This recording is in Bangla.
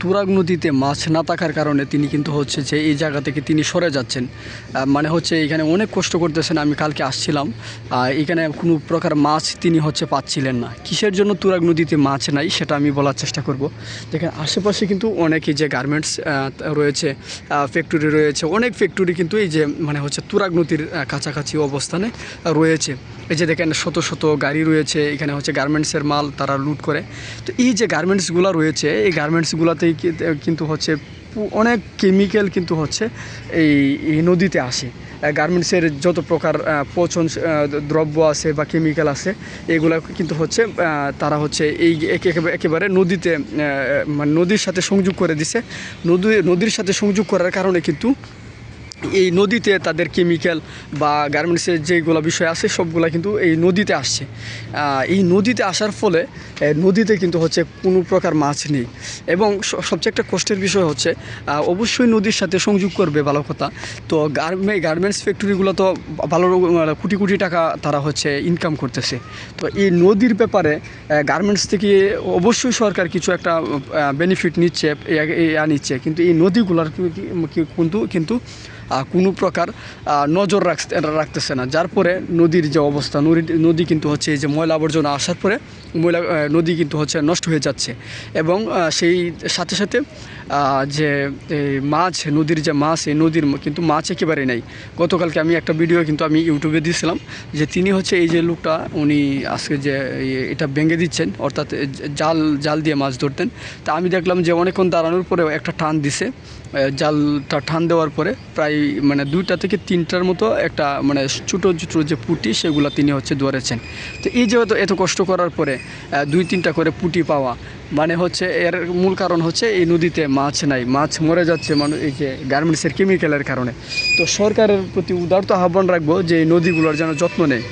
তুরাগ নদীতে মাছ না থাকার কারণে তিনি কিন্তু হচ্ছে যে এই জায়গা থেকে তিনি সরে যাচ্ছেন। মানে হচ্ছে এখানে অনেক কষ্ট করতেছেন, আমি কালকে আসছিলাম। এখানে কোনো প্রকার মাছ তিনি হচ্ছে পাচ্ছিলেন না। কিসের জন্য তুরাগ নদীতে মাছ নাই সেটা আমি বলার চেষ্টা করব। দেখেন, আশেপাশে কিন্তু অনেকই যে গার্মেন্টস রয়েছে ফ্যাক্টরি রয়েছে, অনেক ফ্যাক্টরি কিন্তু এই যে মানে হচ্ছে তুরাগ নদীর কাছাকাছি অবস্থানে রয়েছে। এই যে দেখেন, শত শত গাড়ি রয়েছে, এখানে হচ্ছে গার্মেন্টসের মাল তারা লুট করে। তো এই যে গার্মেন্টসগুলো রয়েছে, এই গার্মেন্টসগুলোতেই কি- কিন্তু হচ্ছে অনেক কেমিক্যাল কিন্তু হচ্ছে এই নদীতে আসে। গার্মেন্টসের যত প্রকার পচন দ্রব্য আছে বা কেমিক্যাল আছে, এগুলো কিন্তু হচ্ছে তারা হচ্ছে এই একেবারে- একেবারে নদীতে মানে নদীর সাথে সংযোগ করে দিছে। নদী, নদীর সাথে সংযোগ করার কারণে কিন্তু এই নদীতে তাদের কেমিক্যাল বা গার্মেন্টসের যেগুলো বিষয় আছে, সবগুলো কিন্তু এই নদীতে আসছে। এই নদীতে আসার ফলে নদীতে কিন্তু হচ্ছে কোনো প্রকার মাছ নেই। এবং সবচেয়ে একটা কষ্টের বিষয় হচ্ছে অবশ্যই নদীর সাথে সংযোগ করবে ভালো কথা। তো গার্মে গার্মেন্টস ফ্যাক্টরিগুলো তো ভালো কোটি কোটি টাকা তারা হচ্ছে ইনকাম করতেছে। তো এই নদীর ব্যাপারে গার্মেন্টস থেকে অবশ্যই সরকার কিছু একটা বেনিফিট নিচ্ছে নিচ্ছে। কিন্তু এই নদীগুলোর কিন্তু কিন্তু কোনো প্রকার নজর রাখতে রাখতেছে না। যার পরে নদীর যে অবস্থা, নদী নদী কিন্তু হচ্ছে এই যে ময়লা আবর্জনা আসার পরে ময়লা নদী কিন্তু হচ্ছে নষ্ট হয়ে যাচ্ছে। এবং সেই সাথে সাথে যে মাছ, নদীর যে মাছ, এই নদীর কিন্তু মাছ একেবারে নেই। গতকালকে আমি একটা ভিডিও কিন্তু আমি ইউটিউবে দিয়েছিলাম যে তিনি হচ্ছে এই যে লোকটা, উনি আজকে যে এটা ভেঙে দিচ্ছেন, অর্থাৎ জাল জাল দিয়ে মাছ ধরতেন। তা আমি দেখলাম যে অনেকক্ষণ দাঁড়ানোর পরেও একটা টান দিছে। জালটা টান দেওয়ার পরে প্রায় মানে দুইটা থেকে তিনটার মতো একটা মানে ছোটো ছোটো যে পুটি, সেগুলো তিনি হচ্ছে ধরেছেন। তো এই যে এত কষ্ট করার পরে দুই তিনটা করে পুটি পাওয়া মানে হচ্ছে এর মূল কারণ হচ্ছে এই নদীতে মাছ নাই। মাছ মরে যাচ্ছে মানুষ এই যে গার্মেন্টসের কেমিক্যালের কারণে। তো সরকারের প্রতি উদারত আহ্বান রাখব যে এই নদীগুলোর যেন যত্ন নেয়।